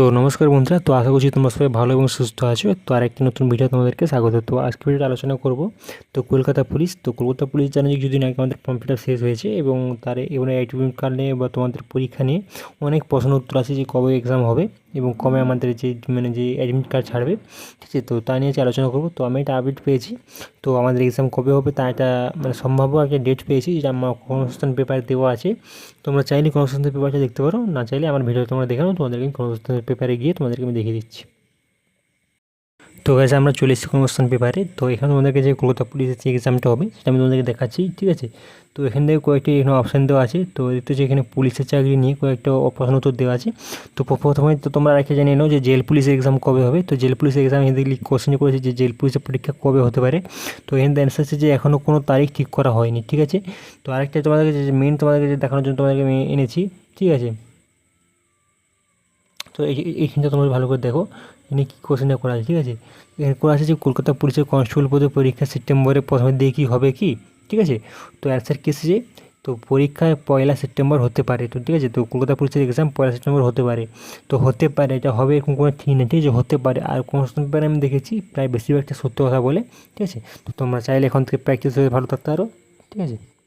তো নমস্কার বন্ধুরা, তো আশা করছি তোমরা সবাই ভালো এবং সুস্থ আছো। তো আর একটি নতুন ভিডিও তোমাদেরকে স্বাগত। তো আজকে ভিডিওটা আলোচনা করব, তো কলকাতা পুলিশ। তো কলকাতা পুলিশ জানে যে না আগে আমাদের কম্পিউটার শেষ হয়েছে এবং তার এবং অ্যাডমিট কার্ড নিয়ে বা তোমাদের পরীক্ষা নিয়ে অনেক প্রশ্ন উত্তর আছে যে কবে এক্সাম হবে। এবং কমে আমাদের যে মানে যে অ্যাডমিট কার্ড ছাড়বে, ঠিক আছে? তো তা নিয়ে আলোচনা করব। তো আমি এটা আপডেট পেয়েছি। তো আমাদের এক্সাম কবে হবে তা এটা মানে সম্ভাব্য একটা ডেট পেয়েছি, যেটা আমার কর্মসংস্থান পেপার দেওয়া আছে। তোমরা চাইলে কর্মসংস্থান পেপারটা দেখতে পারো। না চাইলে আমার ভিডিও তোমরা দেখানো তোমাদেরকে কর্মসংস্থান পেপারে গিয়ে তোমাদেরকে আমি দেখিয়ে দিচ্ছি। তো গাছ আমরা চলে এসেছি কোনো কর্মস্থান পেপারে তো এখানে তোমাদেরকে যে কলকাতা পুলিশের যে এক্সামটা হবে, সেটা আমি তোমাদেরকে দেখাচ্ছি, ঠিক আছে? তো এখান থেকে কয়েকটি এখানে অপশান দেওয়া আছে। তো দেখতে হচ্ছে এখানে পুলিশের চাকরি নিয়ে কয়েকটা প্রশ্ন উত্তর দেওয়া আছে। তো প্রথমে তো তোমরা রেখে জানিয়ে নাও যে জেল পুলিশের এক্সাম কবে হবে। তো জেল পুলিশের এক্সাম এখান থেকে কোশ্চেন করেছে যে জেল পুলিশের পরীক্ষা কবে হতে পারে। তো এখানে অ্যান্সার আছে যে এখনও কোনো তারিখ ঠিক করা হয়নি, ঠিক আছে? তো আরেকটা তোমাদেরকে যে মেন তোমাদেরকে যে দেখানোর জন্য তোমাদেরকে আমি এনেছি, ঠিক আছে? তো এই, এই- এইখানটা তোমরা ভালো করে দেখো, এখানে কী কোশ্চেনটা করা আছে, ঠিক আছে? এখানে করা আছে যে কলকাতা পুলিশের কনস্টেবল পদে পরীক্ষা সেপ্টেম্বরে প্রথমের দিকে কী হবে কি, ঠিক আছে? তো অ্যান্সার কী এসেছে? তো পরীক্ষায় পয়লা সেপ্টেম্বর হতে পারে, তো ঠিক আছে? তো কলকাতা পুলিশের এক্সাম পয়লা সেপ্টেম্বর হতে পারে। তো হতে পারে, এটা হবে এরকম কোনো ঠিক নেই, ঠিক আছে? হতে পারে। আর কনস্টেবল পেপারে আমি দেখেছি, প্রায় বেশিরভাগটা সত্য কথা বলে, ঠিক আছে? তো তোমরা চাইলে এখন থেকে প্র্যাকটিস হয়ে ভালো থাকতে পারো, ঠিক আছে?